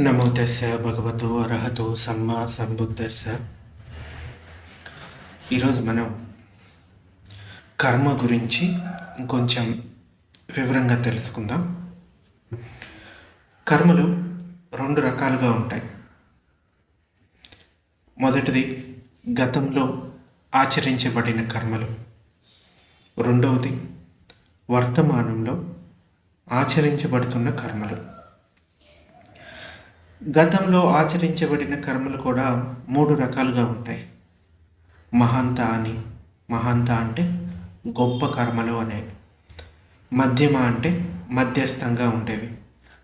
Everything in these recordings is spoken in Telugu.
నమో తెస్స భగవతో అర్హతో సమ్మా సంబుద్ధస్స ఈరోజు మనం కర్మ గురించి ఇంకొంచెం వివరంగా తెలుసుకుందాం. కర్మలు రెండు రకాలుగా ఉంటాయి. మొదటిది గతంలో ఆచరించబడిన కర్మలు. రెండవది వర్తమానంలో ఆచరించబడుతున్న కర్మలు. గతంలో ఆచరించబడిన కర్మలు కూడా మూడు రకాలుగా ఉంటాయి. మహాంత అని మహాంత అంటే గొప్ప కర్మలు అనేవి మధ్యమ అంటే మధ్యస్థంగా ఉండేవి.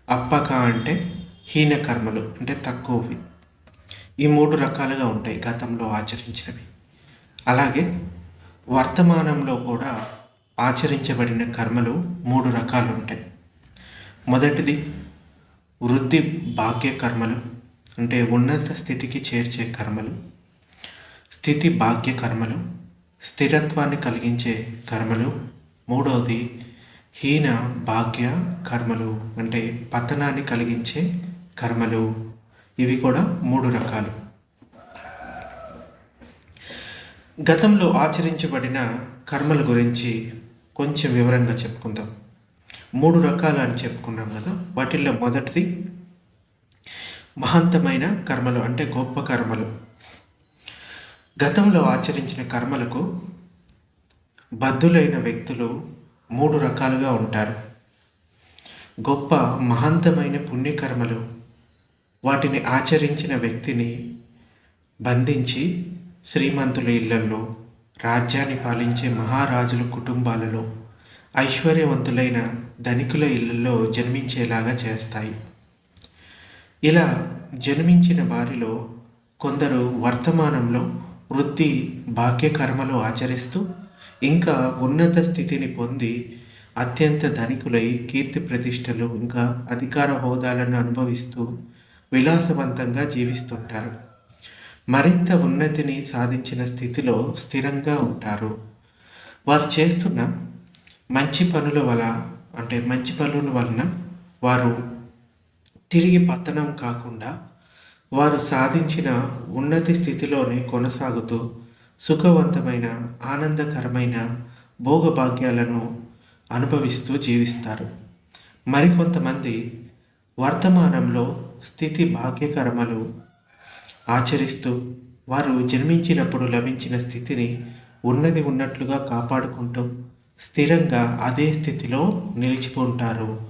అప్పక అంటే హీన కర్మలు అంటే తక్కువవి. ఈ మూడు రకాలుగా ఉంటాయి గతంలో ఆచరించినవి. అలాగే వర్తమానంలో కూడా ఆచరించబడిన కర్మలు మూడు రకాలు ఉంటాయి. మొదటిది వృద్ధి భాగ్య కర్మలు అంటే ఉన్నత స్థితికి చేర్చే కర్మలు స్థితి భాగ్య కర్మలు స్థిరత్వాన్ని కలిగించే కర్మలు మూడవది హీన భాగ్య కర్మలు అంటే పతనాన్ని కలిగించే కర్మలు. ఇవి కూడా మూడు రకాలు. గతంలో ఆచరించబడిన కర్మల గురించి కొంచెం వివరంగా చెప్పుకుందాం. మూడు రకాలు అని చెప్పుకున్నాం కదా వాటిల్లో మొదటిది మహంతమైన కర్మలు అంటే గొప్ప కర్మలు. గతంలో ఆచరించిన కర్మలకు బద్ధులైన వ్యక్తులు మూడు రకాలుగా ఉంటారు. గొప్ప మహంతమైన పుణ్యకర్మలు వాటిని ఆచరించిన వ్యక్తిని బంధించి శ్రీమంతుల ఇళ్ళలో రాజ్యాన్ని పాలించే మహారాజుల కుటుంబాలలో ఐశ్వర్యవంతులైన ధనికుల ఇళ్ళలో జన్మించేలాగా చేస్తాయి. ఇలా జన్మించిన వారిలో కొందరు వర్తమానంలో వృత్తి భాగ్యకర్మలు ఆచరిస్తూ ఇంకా ఉన్నత స్థితిని పొంది అత్యంత ధనికులై కీర్తి ప్రతిష్టలు ఇంకా అధికార హోదాలను అనుభవిస్తూ విలాసవంతంగా జీవిస్తుంటారు. మరింత ఉన్నతిని సాధించిన స్థితిలో స్థిరంగా ఉంటారు. వారు చేస్తున్న మంచి పనుల వల్ల అంటే మంచి పనుల వలన వారు తిరిగి పతనం కాకుండా వారు సాధించిన ఉన్నతి స్థితిలోనే కొనసాగుతూ సుఖవంతమైన ఆనందకరమైన భోగభాగ్యాలను అనుభవిస్తూ జీవిస్తారు. మరికొంతమంది వర్తమానంలో స్థితి భాగ్యకర్మలు ఆచరిస్తూ వారు జన్మించినప్పుడు లభించిన స్థితిని ఉన్నది ఉన్నట్లుగా కాపాడుకుంటూ స్థిరంగా అదే స్థితిలో నిలిచిపోంటారు.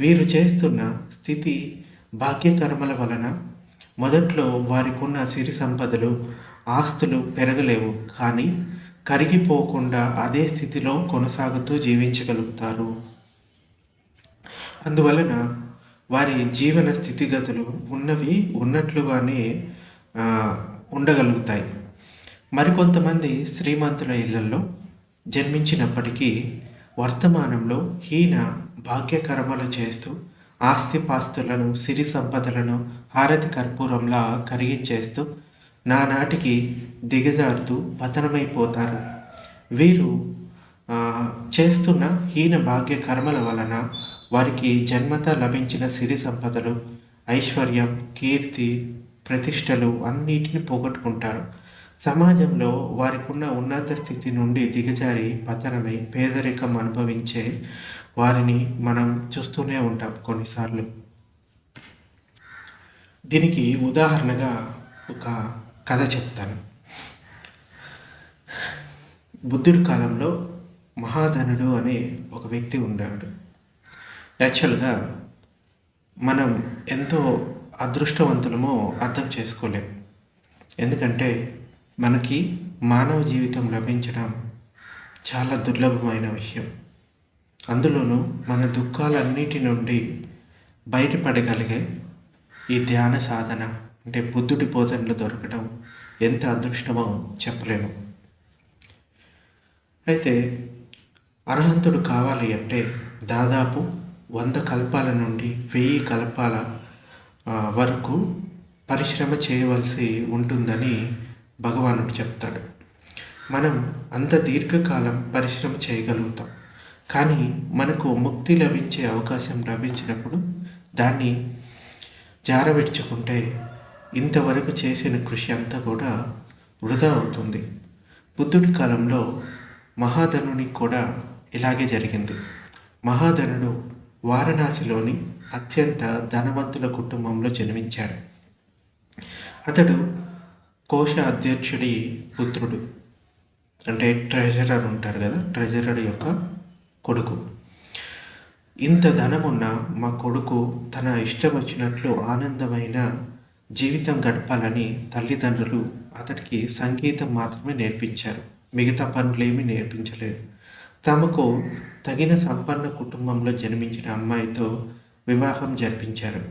వీరు చేస్తున్న స్థితి భాగ్యకర్మల వలన మొదట్లో వారికున్న సిరి సంపదలు ఆస్తులు పెరగలేవు కానీ కరిగిపోకుండా అదే స్థితిలో కొనసాగుతూ జీవించగలుగుతారు. అందువలన వారి జీవన స్థితిగతులు ఉన్నవి ఉన్నట్లుగానే ఉండగలుగుతాయి. మరికొంతమంది శ్రీమంతుల ఇళ్ళలో జన్మించినప్పటికీ వర్తమానంలో హీన భాగ్యకర్మలు చేస్తూ ఆస్తిపాస్తులను సిరి సంపదలను హారతి కర్పూరంలా కరిగించేస్తూ నానాటికి దిగజారుతూ పతనమైపోతారు. వీరు చేస్తున్న హీన భాగ్య కర్మల వలన వారికి జన్మత లభించిన సిరి సంపదలు ఐశ్వర్యం కీర్తి ప్రతిష్టలు అన్నిటిని పోగొట్టుకుంటారు. సమాజంలో వారికున్న ఉన్నత స్థితి నుండి దిగజారి పతనమై పేదరికం అనుభవించే వారిని మనం చూస్తూనే ఉంటాం కొన్నిసార్లు. దీనికి ఉదాహరణగా ఒక కథ చెప్తాను. బుద్ధుడి కాలంలో మహాధనుడు అనే ఒక వ్యక్తి ఉండేవాడు. యాక్చువల్గా మనం ఎంతో అదృష్టవంతులమో అర్థం చేసుకోలేం. ఎందుకంటే మనకి మానవ జీవితం లభించడం చాలా దుర్లభమైన విషయం. అందులోనూ మన దుఃఖాలన్నిటి నుండి బయటపడగలిగే ఈ ధ్యాన సాధన అంటే బుద్ధుడి బోధనలు దొరకడం ఎంత అదృష్టమో చెప్పలేము. అయితే అర్హంతుడు కావాలి అంటే దాదాపు వంద కల్పాల నుండి వెయ్యి కల్పాల వరకు పరిశ్రమ చేయవలసి ఉంటుందని భగవానుడు చెప్తాడు. మనం అంత దీర్ఘకాలం పరిశ్రమ చేయగలుగుతాం. కానీ మనకు ముక్తి లభించే అవకాశం లభించినప్పుడు దాన్ని జారవిడ్చుకుంటే ఇంతవరకు చేసిన కృషి అంతా కూడా వృధా అవుతుంది. బుద్ధుడి కాలంలో మహాధనునికి కూడా ఇలాగే జరిగింది. మహాధనుడు వారణాసిలోని అత్యంత ధనవంతుల కుటుంబంలో జన్మించాడు. అతడు కోశ అధ్యక్షుడి పుత్రుడు. అంటే ట్రెజరర్ ఉంటారు కదా ట్రెజరర్ యొక్క కొడుకు. ఇంత ధనమున్న మా కొడుకు తన ఇష్టం వచ్చినట్లు ఆనందమైన జీవితం గడపాలని తల్లిదండ్రులు అతడికి సంగీతం మాత్రమే నేర్పించారు. మిగతా పనులేమీ నేర్పించలేదు. తమకు తగిన సంపన్న కుటుంబంలో జన్మించిన అమ్మాయితో వివాహం జరిపించారు.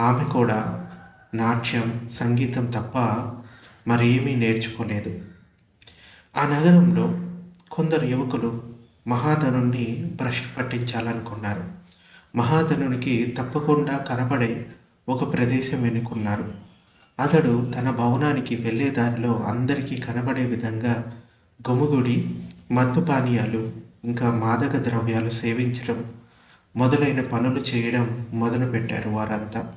ఆమె కూడా నాట్యం సంగీతం తప్ప మరేమీ నేర్చుకోలేదు. ఆ నగరంలో కొందరు యువకులు మహాధనుణ్ణి భ్రష్టు పట్టించాలనుకున్నారు. మహాధనునికి తప్పకుండా కనబడే ఒక ప్రదేశం ఎన్నుకున్నారు. అతడు తన భవనానికి వెళ్ళే దారిలో అందరికీ కనబడే విధంగా గొముగుడి మత్తు పానీయాలు ఇంకా మాదక ద్రవ్యాలు సేవించడం మొదలైన పనులు చేయడం మొదలుపెట్టారు వారంతా.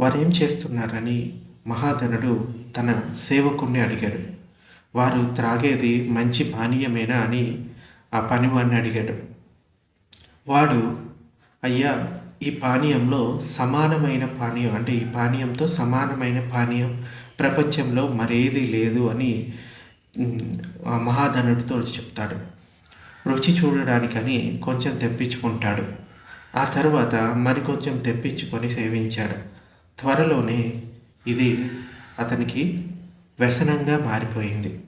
వారేం చేస్తున్నారని మహాధనుడు తన సేవకుణ్ణి అడిగాడు. వారు త్రాగేది మంచి పానీయమేనా? అని ఆ పనివాడిని అడిగాడు. వాడు అయ్యా ఈ పానీయంలో సమానమైన పానీయం అంటే ఈ పానీయంతో సమానమైన పానీయం ప్రపంచంలో మరేది లేదు అని ఆ మహాధనుడితో చెప్తాడు. రుచి చూడడానికని కొంచెం తెప్పించుకుంటాడు. ఆ తర్వాత మరికొంచెం తెప్పించుకొని సేవించాడు. త్వరలోనే ఇది అతనికి వ్యసనంగా మారిపోయింది.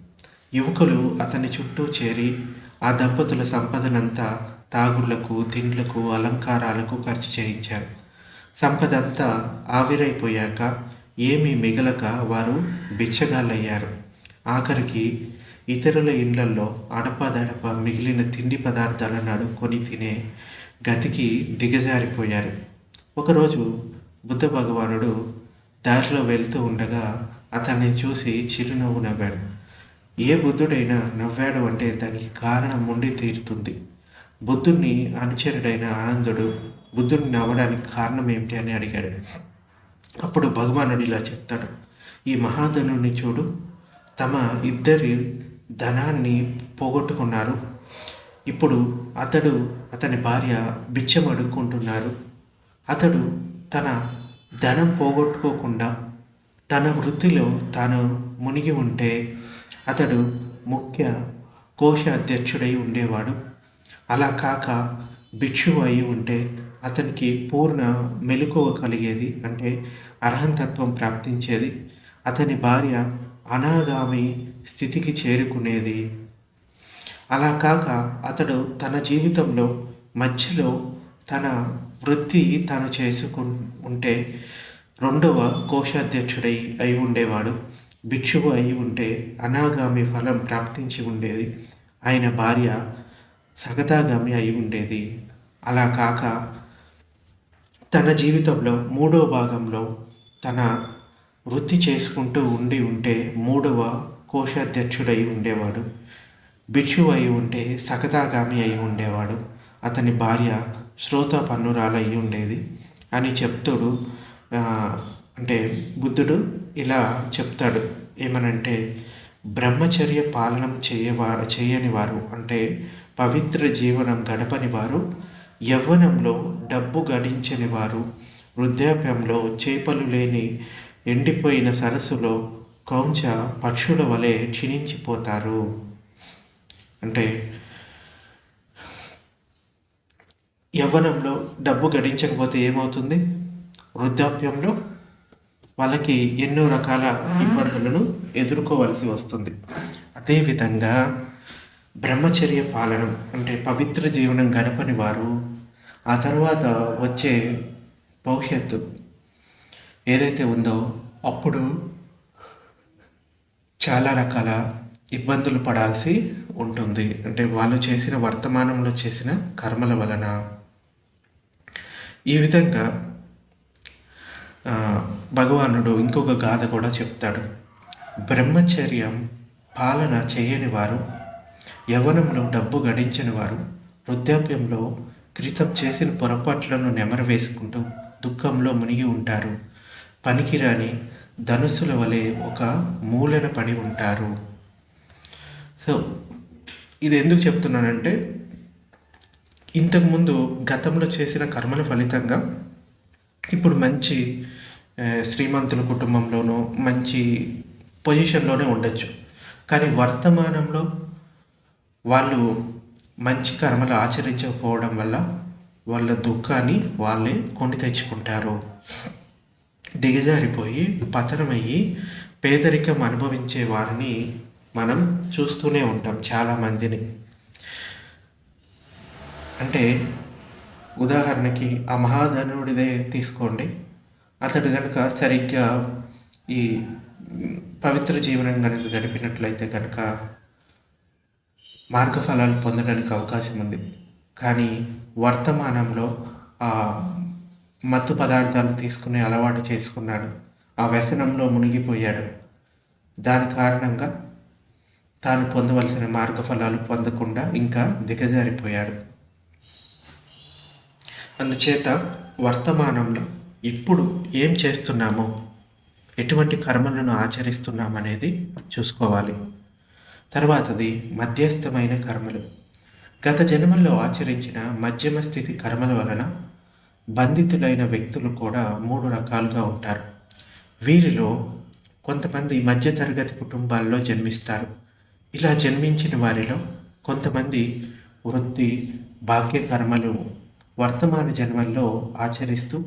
యువకులు అతని చుట్టూ చేరి ఆ దంపతుల సంపదనంతా తాగుళ్ళకు తిండ్లకు అలంకారాలకు ఖర్చు చేయించారు. సంపదంతా ఆవిరైపోయాక ఏమీ మిగలక వారు బిచ్చగాళ్ళయ్యారు. ఆఖరికి ఇతరుల ఇండ్లలో అడపదడప మిగిలిన తిండి పదార్థాలను అడుక్కొని తినే గతికి దిగజారిపోయారు. ఒకరోజు బుద్ధ భగవానుడు దారిలో వెళ్తూ ఉండగా అతన్ని చూసి చిరునవ్వు నవ్వాడు. ఏ బుద్ధుడైనా నవ్వాడు అంటే దానికి కారణం ఉండి తీరుతుంది. బుద్ధుడిని అనుచరుడైన ఆనందుడు బుద్ధుడిని నవ్వడానికి కారణం ఏమిటి అని అడిగాడు. అప్పుడు భగవానుడు ఇలా చెప్తాడు. ఈ మహాధనుడిని చూడు. తమ ఇద్దరి ధనాన్ని పోగొట్టుకున్నారు. ఇప్పుడు అతడు అతని భార్య బిచ్చం అడుక్కుంటున్నారు అతడు తన ధనం పోగొట్టుకోకుండా తన వృత్తిలో తాను మునిగి ఉంటే అతడు ముఖ్య కోశ అధ్యక్షుడై ఉండేవాడు. అలా కాక భిక్షువు అయి ఉంటే అతనికి పూర్ణ మెలకువ కలిగేది అంటే అర్హంతత్వం ప్రాప్తించేది. అతని భార్య అనాగామి స్థితికి చేరుకునేది. అలా కాక అతడు తన జీవితంలో మధ్యలో తన వృత్తి తాను చేసుకు ఉంటే రెండవ కోశాధ్యక్షుడై అయి ఉండేవాడు. భిక్షువు అయి ఉంటే అనాగామి ఫలం ప్రాప్తించి ఉండేది. ఆయన భార్య సగతాగామి అయి ఉండేది. అలా కాక తన జీవితంలో మూడో భాగంలో తన వృత్తి చేసుకుంటూ ఉండి ఉంటే మూడవ కోశాధ్యక్షుడై ఉండేవాడు. భిక్షువు అయి ఉంటే సగతాగామి అయి ఉండేవాడు. అతని భార్య శ్రోత ఉండేది. అని చెప్తాడు అంటే బుద్ధుడు ఇలా చెప్తాడు. ఏమనంటే బ్రహ్మచర్య పాలనం చేయవా చేయని వారు అంటే పవిత్ర జీవనం గడపని వారు యవ్వనంలో డబ్బు గడించని వారు వృద్ధాప్యంలో చేపలు లేని ఎండిపోయిన సరస్సులో కౌంచ పక్షుల వలె క్షీణించిపోతారు. అంటే యవ్వనంలో డబ్బు గడించకపోతే ఏమవుతుంది? వృద్ధాప్యంలో వాళ్ళకి ఎన్నో రకాల ఇబ్బందులను ఎదుర్కోవలసి వస్తుంది. అదేవిధంగా బ్రహ్మచర్య పాలనం అంటే పవిత్ర జీవనం గడపని వారు ఆ తర్వాత వచ్చే భవిష్యత్తు ఏదైతే ఉందో అప్పుడు చాలా రకాల ఇబ్బందులు పడాల్సి ఉంటుంది. అంటే వాళ్ళు చేసిన వర్తమానంలో చేసిన కర్మల వలన ఈ విధంగా భగవానుడు ఇంకొక గాథ కూడా చెప్తాడు. బ్రహ్మచర్యం పాలన చేయని వారు యవనంలో డబ్బు గడించని వారు వృద్ధాప్యంలో క్రితం చేసిన పొరపాట్లను నెమరవేసుకుంటూ దుఃఖంలో మునిగి ఉంటారు. పనికిరాని ధనుసుల వలె ఒక మూలన పడి ఉంటారు. సో ఇది ఎందుకు చెప్తున్నానంటే ఇంతకుముందు గతంలో చేసిన కర్మల ఫలితంగా ఇప్పుడు మంచి శ్రీమంతుల కుటుంబంలోనూ మంచి పొజిషన్లోనే ఉండొచ్చు. కానీ వర్తమానంలో వాళ్ళు మంచి కర్మలు ఆచరించకపోవడం వల్ల వాళ్ళ దుఃఖాన్ని వాళ్ళే కొని తెచ్చుకుంటారు. దిగజారిపోయి పతనమయ్యి పేదరికం అనుభవించే వారిని మనం చూస్తూనే ఉంటాం చాలామందిని. అంటే ఉదాహరణకి ఆ మహాధనుడిదే తీసుకోండి. అతడు కనుక సరిగ్గా ఈ పవిత్ర జీవనం కనుక గడిపినట్లయితే కనుక మార్గఫలాలు పొందడానికి అవకాశం ఉంది. కానీ వర్తమానంలో ఆ మత్తు పదార్థాలు తీసుకునే అలవాటు చేసుకున్నాడు. ఆ వ్యసనంలో మునిగిపోయాడు. దాని కారణంగా తాను పొందవలసిన మార్గఫలాలు పొందకుండా ఇంకా దిగజారిపోయాడు. అందుచేత వర్తమానంలో ఇప్పుడు ఏం చేస్తున్నామో ఎటువంటి కర్మలను ఆచరిస్తున్నామనేది చూసుకోవాలి. తర్వాతది మధ్యస్థమైన కర్మలు. గత జన్మల్లో ఆచరించిన మధ్యమ స్థితి కర్మల వలన బంధితులైన వ్యక్తులు కూడా మూడు రకాలుగా ఉంటారు. వీరిలో కొంతమంది మధ్యతరగతి కుటుంబాల్లో జన్మిస్తారు. ఇలా జన్మించిన వారిలో కొంతమంది వృత్తి భాగ్య కర్మలు వర్తమాన జన్మల్లో ఆచరిస్తూ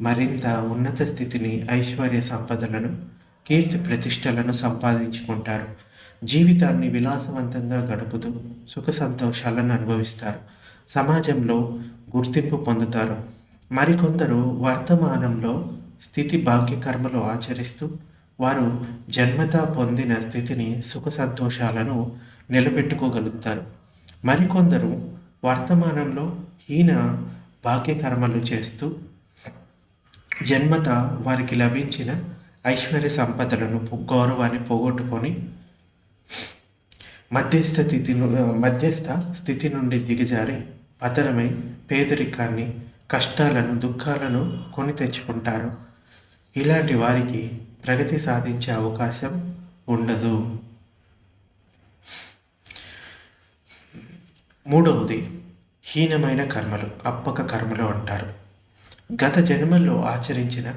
మరింత ఉన్నత స్థితిని ఐశ్వర్య సంపదలను కీర్తి ప్రతిష్టలను సంపాదించుకుంటారు. జీవితాన్ని విలాసవంతంగా గడుపుతూ సుఖ సంతోషాలను అనుభవిస్తారు. సమాజంలో గుర్తింపు పొందుతారు. మరికొందరు వర్తమానంలో స్థితి భాగ్యకర్మలు ఆచరిస్తూ వారు జన్మతా పొందిన స్థితిని సుఖ సంతోషాలను నిలబెట్టుకోగలుగుతారు. మరికొందరు వర్తమానంలో హీన భాగ్యకర్మలు చేస్తూ జన్మత వారికి లభించిన ఐశ్వర్య సంపదలను గౌరవాన్ని పోగొట్టుకొని మధ్యస్థ స్థితి మధ్యస్థ స్థితి నుండి దిగజారి పతనమై పేదరికాన్ని కష్టాలను దుఃఖాలను కొని తెచ్చుకుంటారు. ఇలాంటి వారికి ప్రగతి సాధించే అవకాశం ఉండదు. మూడవది హీనమైన కర్మలు అప్పక కర్మలు అంటారు. గత జన్మల్లో ఆచరించిన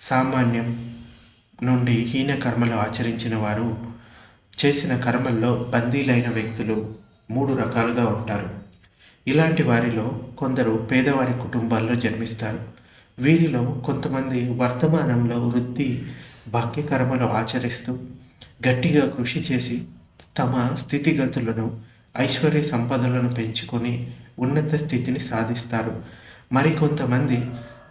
సామాన్యం నుండి హీన కర్మలు ఆచరించిన వారు చేసిన కర్మల్లో బందీలైన వ్యక్తులు మూడు రకాలుగా ఉంటారు. ఇలాంటి వారిలో కొందరు పేదవారి కుటుంబాల్లో జన్మిస్తారు. వీరిలో కొంతమంది వర్తమానంలో వృత్తి భాగ్యకర్మలు ఆచరిస్తూ గట్టిగా కృషి చేసి తమ స్థితిగతులను ఐశ్వర్య సంపదలను పెంచుకొని ఉన్నత స్థితిని సాధిస్తారు. మరికొంతమంది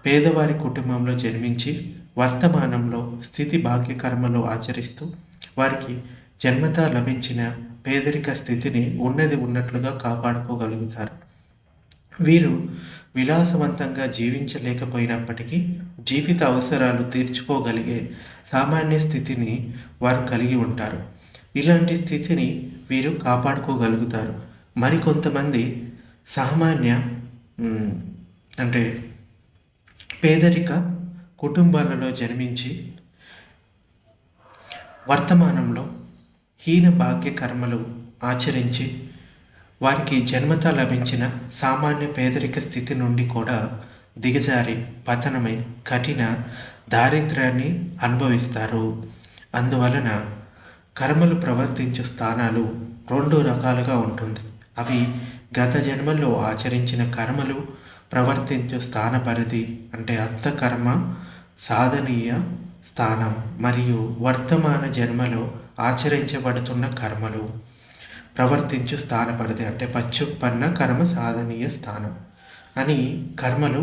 పేదవారి కుటుంబంలో జన్మించి వర్తమానంలో స్థితి భాగ్యకర్మలు ఆచరిస్తూ వారికి జన్మతా లభించిన పేదరిక స్థితిని ఉన్నది ఉన్నట్లుగా కాపాడుకోగలుగుతారు. వీరు విలాసవంతంగా జీవించలేకపోయినప్పటికీ జీవిత అవసరాలు తీర్చుకోగలిగే సామాన్య స్థితిని వారు కలిగి ఉంటారు. ఇలాంటి స్థితిని వీరు కాపాడుకోగలుగుతారు. మరికొంతమంది సామాన్య అంటే పేదరిక కుటుంబాలలో జన్మించి వర్తమానంలో హీన భాగ్య కర్మలు ఆచరించి వారికి జన్మత లభించిన సామాన్య పేదరిక స్థితి నుండి కూడా దిగజారి పతనమై కఠిన దారిద్ర్యాన్ని అనుభవిస్తారు. అందువలన కర్మలు ప్రవర్తించే స్థానాలు రెండు రకాలుగా ఉంటుంది. అవి గత జన్మల్లో ఆచరించిన కర్మలు ప్రవర్తించు స్థాన పరిధి అంటే అర్థకర్మ సాధనీయ స్థానం మరియు వర్తమాన జన్మలో ఆచరించబడుతున్న కర్మలు ప్రవర్తించు స్థాన పరిధి అంటే పచ్చుపన్న కర్మ సాధనీయ స్థానం అని కర్మలు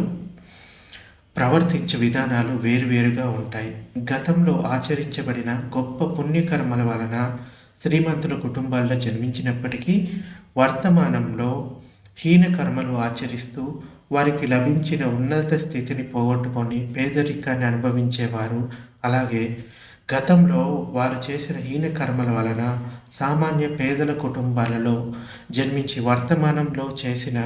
ప్రవర్తించే విధానాలు వేరువేరుగా ఉంటాయి. గతంలో ఆచరించబడిన గొప్ప పుణ్యకర్మల వలన శ్రీమంతుల కుటుంబాల్లో జన్మించినప్పటికీ వర్తమానంలో హీన కర్మలు ఆచరిస్తూ వారికి లభించిన ఉన్నత స్థితిని పోగొట్టుకొని పేదరికాన్ని అనుభవించేవారు అలాగే గతంలో వారు చేసిన హీన కర్మల వలన సామాన్య పేదల కుటుంబాలలో జన్మించి వర్తమానంలో చేసిన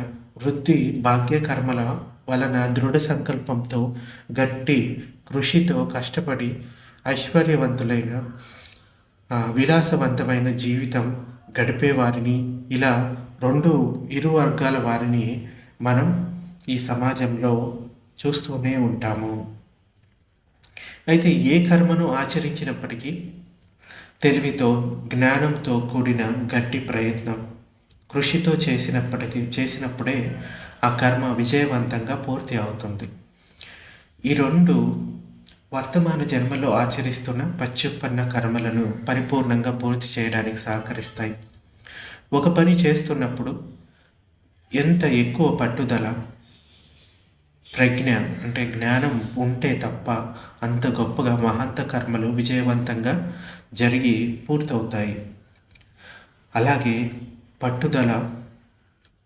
వృత్తి భాగ్యకర్మల వలన దృఢ సంకల్పంతో గట్టి కృషితో కష్టపడి ఐశ్వర్యవంతులైన విలాసవంతమైన జీవితం గడిపే వారిని ఇలా రెండు ఇరు వర్గాల వారిని మనం ఈ సమాజంలో చూస్తూనే ఉంటాము. అయితే ఏ కర్మను ఆచరించినప్పటికీ తెలివితో జ్ఞానంతో కూడిన గట్టి ప్రయత్నం కృషితో చేసినప్పటికీ చేసినప్పుడే ఆ కర్మ విజయవంతంగా పూర్తి అవుతుంది. ఈ రెండు వర్తమాన జన్మలో ఆచరిస్తున్న పశ్చుపన్న కర్మలను పరిపూర్ణంగా పూర్తి చేయడానికి సహకరిస్తాయి. ఒక పని చేస్తున్నప్పుడు ఎంత ఎక్కువ పట్టుదల ప్రజ్ఞ అంటే జ్ఞానం ఉంటే తప్ప అంత గొప్పగా మహంత కర్మలు విజయవంతంగా జరిగి పూర్తవుతాయి. అలాగే పట్టుదల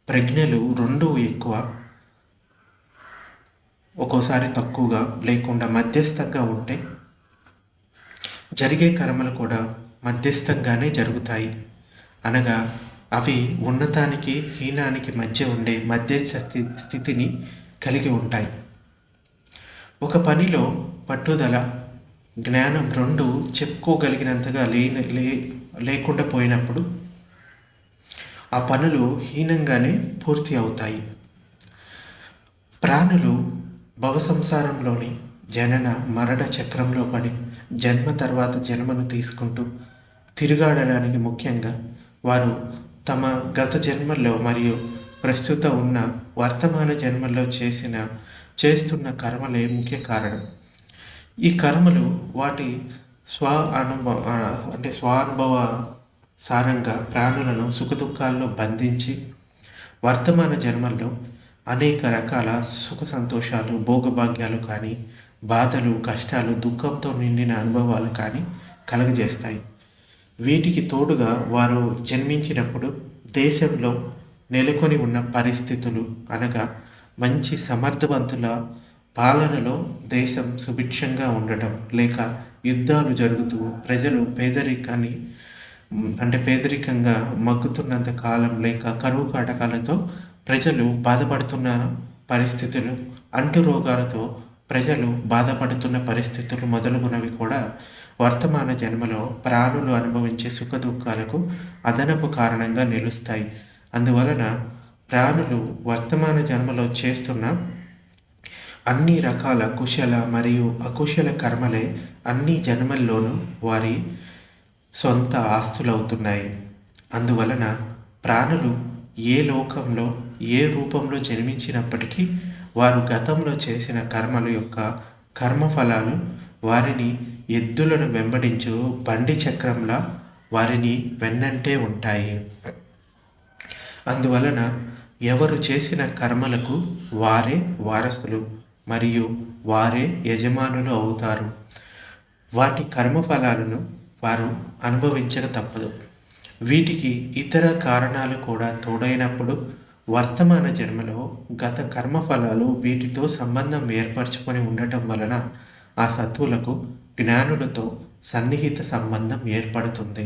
ప్రజ్ఞలు రెండు ఎక్కువ. ఒక్కోసారి తక్కువగా లేకుండా మధ్యస్థంగా ఉంటే జరిగే కర్మలు కూడా మధ్యస్థంగానే జరుగుతాయి. అనగా అవి ఉన్నతానికి హీనానికి మధ్య ఉండే మధ్యస్థ స్థితిని కలిగి ఉంటాయి. ఒక పనిలో పట్టుదల జ్ఞానం రెండు చెప్పుకోగలిగినంతగా లేని లే లేకుండా పోయినప్పుడు ఆ పనులు హీనంగానే పూర్తి అవుతాయి. ప్రాణులు భవసంసారంలోని జనన మరణ చక్రంలో పడి జన్మ తర్వాత జన్మను తీసుకుంటూ తిరుగాడడానికి ముఖ్యంగా వారు తమ గత జన్మల్లో మరియు ప్రస్తుత ఉన్న వర్తమాన జన్మల్లో చేసిన చేస్తున్న కర్మలే ముఖ్య కారణం. ఈ కర్మలు వాటి స్వ అనుభవ అంటే అంటే స్వానుభవ సారంగా ప్రాణులను సుఖదుఖాల్లో బంధించి వర్తమాన జన్మల్లో అనేక రకాల సుఖ సంతోషాలు భోగభాగ్యాలు కానీ బాధలు కష్టాలు దుఃఖంతో నిండిన అనుభవాలు కానీ కలుగజేస్తాయి. వీటికి తోడుగా వారు జన్మించినప్పుడు దేశంలో నెలకొని ఉన్న పరిస్థితులు అనగా మంచి సమర్థవంతుల పాలనలో దేశం సుభిక్షంగా ఉండటం లేక యుద్ధాలు జరుగుతూ ప్రజలు పేదరికాన్ని అంటే పేదరికంగా మగ్గుతున్నంత కాలం లేక కరువు కాటకాలతో ప్రజలు బాధపడుతున్న పరిస్థితులు అంటు రోగాలతో ప్రజలు బాధపడుతున్న పరిస్థితులు మొదలుగునవి కూడా వర్తమాన జన్మలో ప్రాణులు అనుభవించే సుఖ దుఃఖాలకు అదనపు కారణంగా నిలుస్తాయి. అందువలన ప్రాణులు వర్తమాన జన్మలో చేస్తున్న అన్ని రకాల కుశల మరియు అకుశల కర్మలే అన్ని జన్మల్లోనూ వారి సొంత ఆస్తులవుతున్నాయి. అందువలన ప్రాణులు ఏ లోకంలో ఏ రూపంలో జన్మించినప్పటికీ వారు గతంలో చేసిన కర్మల యొక్క కర్మఫలాలు వారిని ఎద్దులను వెంబడించు బండి చక్రంలా వారిని వెన్నంటే ఉంటాయి. అందువలన ఎవరు చేసిన కర్మలకు వారే వారసులు మరియు వారే యజమానులు అవుతారు. వాటి కర్మఫలాలను వారు అనుభవించక తప్పదు. వీటికి ఇతర కారణాలు కూడా తోడైనప్పుడు వర్తమాన జన్మలో గత కర్మఫలాలు వీటితో సంబంధం ఏర్పరచుకొని ఉండటం వలన ఆ సత్వులకు జ్ఞానులతో సన్నిహిత సంబంధం ఏర్పడుతుంది.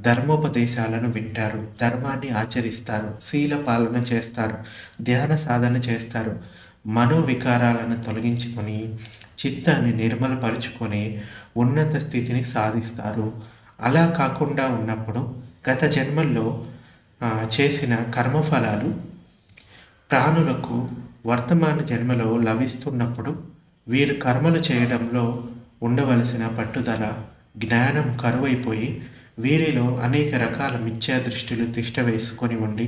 ధర్మోపదేశాలను వింటారు ధర్మాన్ని ఆచరిస్తారు శీల పాలన చేస్తారు ధ్యాన సాధన చేస్తారు మనోవికారాలను తొలగించుకొని చిత్తాన్ని నిర్మలపరుచుకొని ఉన్నత స్థితిని సాధిస్తారు. అలా కాకుండా ఉన్నప్పుడు గత జన్మల్లో చేసిన కర్మఫలాలు ప్రాణులకు వర్తమాన జన్మలో లభిస్తున్నప్పుడు వీరు కర్మలు చేయడంలో ఉండవలసిన పట్టుదల జ్ఞానం కరువైపోయి వీరిలో అనేక రకాల మిథ్యా దృష్టిలు తిష్ట వేసుకొని ఉండి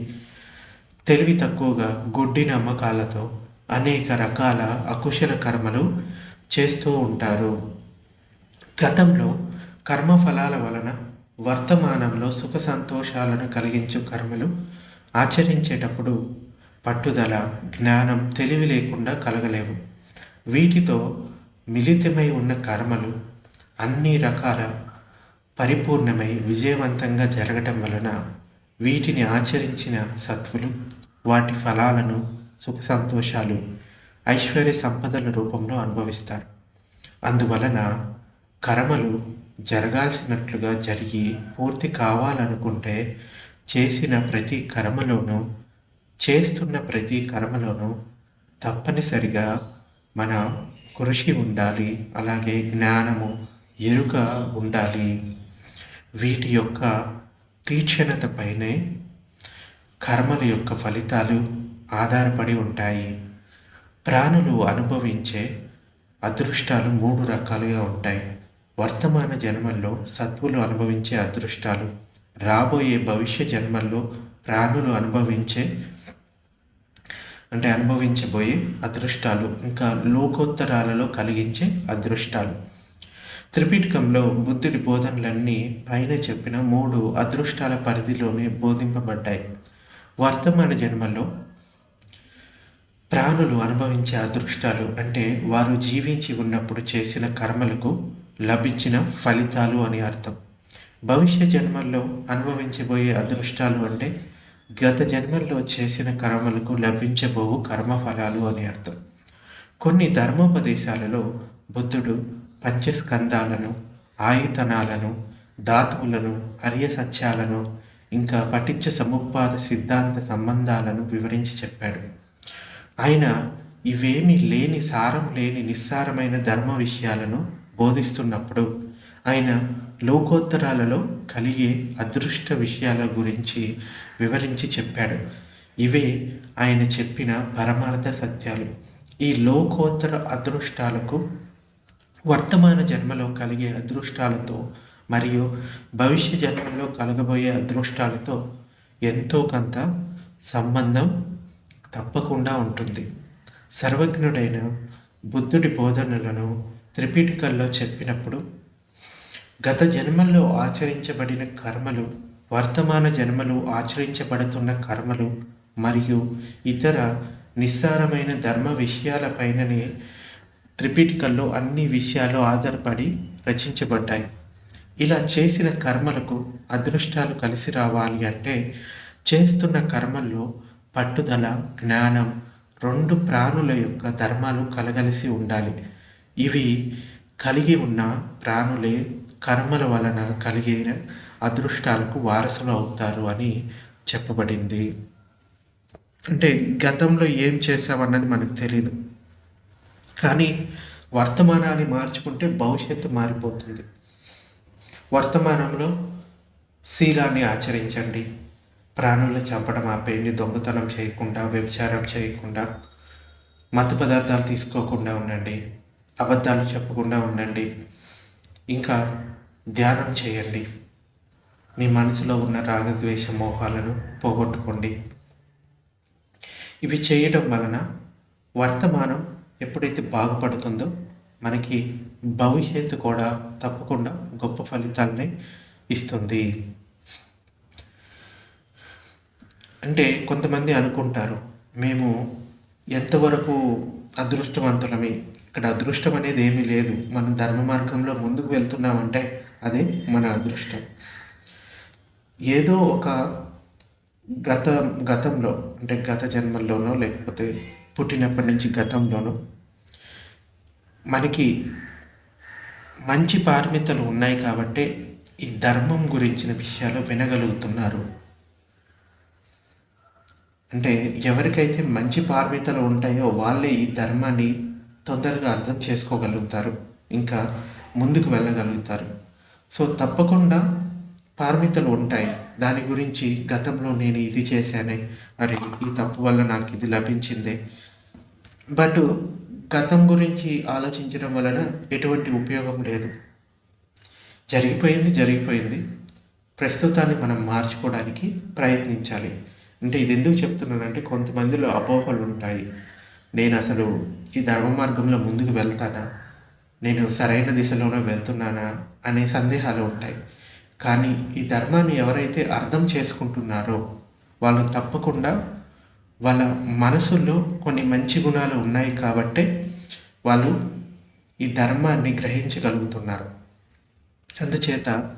తెలివి తక్కువగా గుడ్డి నమ్మకాలతో అనేక రకాల అకుశల కర్మలు చేస్తూ ఉంటారు. గతంలో కర్మఫలాల వలన వర్తమానంలో సుఖ సంతోషాలను కలిగించు కర్మలు ఆచరించేటప్పుడు పట్టుదల జ్ఞానం తెలివి లేకుండా కలగలేవు. వీటితో మిళితమై ఉన్న కర్మలు అన్ని రకాల పరిపూర్ణమై విజయవంతంగా జరగటం వలన వీటిని ఆచరించిన సత్వులు వాటి ఫలాలను సుఖ సంతోషాలు ఐశ్వర్య సంపదల రూపంలో అనుభవిస్తారు. అందువలన కర్మలు జరగాల్సినట్లుగా జరిగి పూర్తి కావాలనుకుంటే చేసిన ప్రతి కర్మలోనూ చేస్తున్న ప్రతి కర్మలోనూ తప్పనిసరిగా మన కృషి ఉండాలి అలాగే జ్ఞానము ఎరుక ఉండాలి. వీటి యొక్క తీక్షణతపైనే కర్మల యొక్క ఫలితాలు ఆధారపడి ఉంటాయి. ప్రాణులు అనుభవించే అదృష్టాలు మూడు రకాలుగా ఉంటాయి. వర్తమాన జన్మల్లో సత్వులు అనుభవించే అదృష్టాలు రాబోయే భవిష్య జన్మల్లో ప్రాణులు అనుభవించే అంటే అనుభవించబోయే అదృష్టాలు ఇంకా లోకోత్తరాలలో కలిగించే అదృష్టాలు. త్రిపిటకంలో బుద్ధుడి బోధనలన్నీ పైన చెప్పిన మూడు అదృష్టాల పరిధిలోనే బోధింపబడ్డాయి. వర్తమాన జన్మల్లో ప్రాణులు అనుభవించే అదృష్టాలు అంటే వారు జీవించి ఉన్నప్పుడు చేసిన కర్మలకు లభించిన ఫలితాలు అని అర్థం. భవిష్య జన్మల్లో అనుభవించబోయే అదృష్టాలు అంటే గత జన్మల్లో చేసిన కర్మలకు లభించబోవు కర్మఫలాలు అని అర్థం. కొన్ని ధర్మోపదేశాలలో బుద్ధుడు పంచస్కందాలను ఆయుధనాలను ధాతువులను అర్య సత్యాలను ఇంకా పటిచ్చ సముపాద సిద్ధాంత సంబంధాలను వివరించి చెప్పాడు. ఆయన ఇవేమీ లేని సారం లేని నిస్సారమైన ధర్మ విషయాలను బోధిస్తున్నప్పుడు ఆయన లోకోత్తరాలలో కలిగే అదృష్ట విషయాల గురించి వివరించి చెప్పాడు. ఇవే ఆయన చెప్పిన పరమార్థ సత్యాలు. ఈ లోకోత్తర అదృష్టాలకు వర్తమాన జన్మలో కలిగే అదృష్టాలతో మరియు భవిష్య జన్మలో కలగబోయే అదృష్టాలతో ఎంతో కొంత సంబంధం తప్పకుండా ఉంటుంది. సర్వజ్ఞుడైన బుద్ధుడి బోధనలను త్రిపీఠికల్లో చెప్పినప్పుడు గత జన్మల్లో ఆచరించబడిన కర్మలు వర్తమాన జన్మలు ఆచరించబడుతున్న కర్మలు మరియు ఇతర నిస్సారమైన ధర్మ విషయాలపైననే త్రిపీఠికల్లో అన్ని విషయాలు ఆధారపడి రచించబడ్డాయి. ఇలా చేసిన కర్మలకు అదృష్టాలు కలిసి రావాలి అంటే చేస్తున్న కర్మల్లో పట్టుదల జ్ఞానం రెండు ప్రాణుల యొక్క ధర్మాలు కలగలిసి ఉండాలి. ఇవి కలిగి ఉన్న ప్రాణులే కర్మల వలన కలిగిన అదృష్టాలకు వారసులు అవుతారు అని చెప్పబడింది. అంటే గతంలో ఏం చేసామన్నది మనకు తెలియదు కానీ వర్తమానాన్ని మార్చుకుంటే భవిష్యత్తు మారిపోతుంది. వర్తమానంలో శీలాన్ని ఆచరించండి. ప్రాణులను చంపడం ఆపేయండి దొంగతనం చేయకుండా వ్యభిచారం చేయకుండా మత్తు పదార్థాలు తీసుకోకుండా ఉండండి అబద్ధాలు చెప్పకుండా ఉండండి ఇంకా ధ్యానం చేయండి. మీ మనసులో ఉన్న రాగద్వేష మోహాలను పోగొట్టుకోండి. ఇవి చేయడం వలన వర్తమానం ఎప్పుడైతే బాగుపడుతుందో మనకి భవిష్యత్తు కూడా తప్పకుండా గొప్ప ఫలితాలని ఇస్తుంది. అంటే కొంతమంది అనుకుంటారు మేము ఎంతవరకు అదృష్టవంతులమే. ఇక్కడ అదృష్టం అనేది ఏమీ లేదు. మనం ధర్మ మార్గంలో ముందుకు వెళ్తున్నామంటే అదే మన అదృష్టం. ఏదో ఒక గత గతంలో అంటే గత జన్మల్లోనో లేకపోతే పుట్టినప్పటి నుంచి గతంలోనో మనకి మంచి పార్మితలు ఉన్నాయి కాబట్టే ఈ ధర్మం గురించిన విషయాలు వినగలుగుతున్నారు. అంటే ఎవరికైతే మంచి పార్మితలు ఉంటాయో వాళ్ళే ఈ ధర్మాన్ని తొందరగా అర్థం చేసుకోగలుగుతారు ఇంకా ముందుకు వెళ్ళగలుగుతారు. సో తప్పకుండా పార్మితలు ఉంటాయి. దాని గురించి గతంలో నేను ఇది చేశానే మరి ఈ తప్పు వల్ల నాకు ఇది లభించిందే. బట్ గతం గురించి ఆలోచించడం వలన ఎటువంటి ఉపయోగం లేదు. జరిగిపోయింది జరిగిపోయింది. ప్రస్తుతాన్ని మనం మార్చుకోవడానికి ప్రయత్నించాలి. అంటే ఇది ఎందుకు చెప్తున్నానంటే కొంతమందిలో అపోహలు ఉంటాయి. నేను అసలు ఈ ధర్మ మార్గంలో ముందుకు వెళ్తానా? నేను సరైన దిశలోనే వెళ్తున్నానా? అనే సందేహాలు ఉంటాయి. కానీ ఈ ధర్మాన్ని ఎవరైతే అర్థం చేసుకుంటున్నారో వాళ్ళు తప్పకుండా వాళ్ళ మనసుల్లో కొన్ని మంచి గుణాలు ఉన్నాయి కాబట్టే వాళ్ళు ఈ ధర్మాన్ని గ్రహించగలుగుతున్నారు. అందుచేత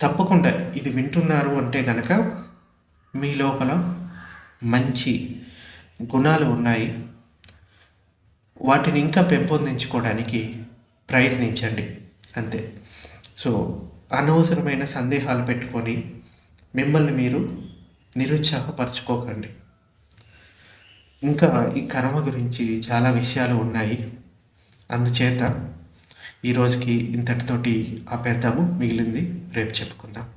తప్పకుండా ఇది వింటున్నారు అంటే కనుక మీ లోపల మంచి గుణాలు ఉన్నాయి. వాటిని ఇంకా పెంపొందించుకోవడానికి ప్రయత్నించండి. అంతే. సో అనవసరమైన సందేహాలు పెట్టుకొని మిమ్మల్ని మీరు నిరుత్సాహపరచుకోకండి. ఇంకా ఈ కర్మ గురించి చాలా విషయాలు ఉన్నాయి. అందుచేత ఈ రోజుకి ఇంతటితోటి ఆపేద్దాము. మిగిలింది రేపు చెప్పుకుందాం.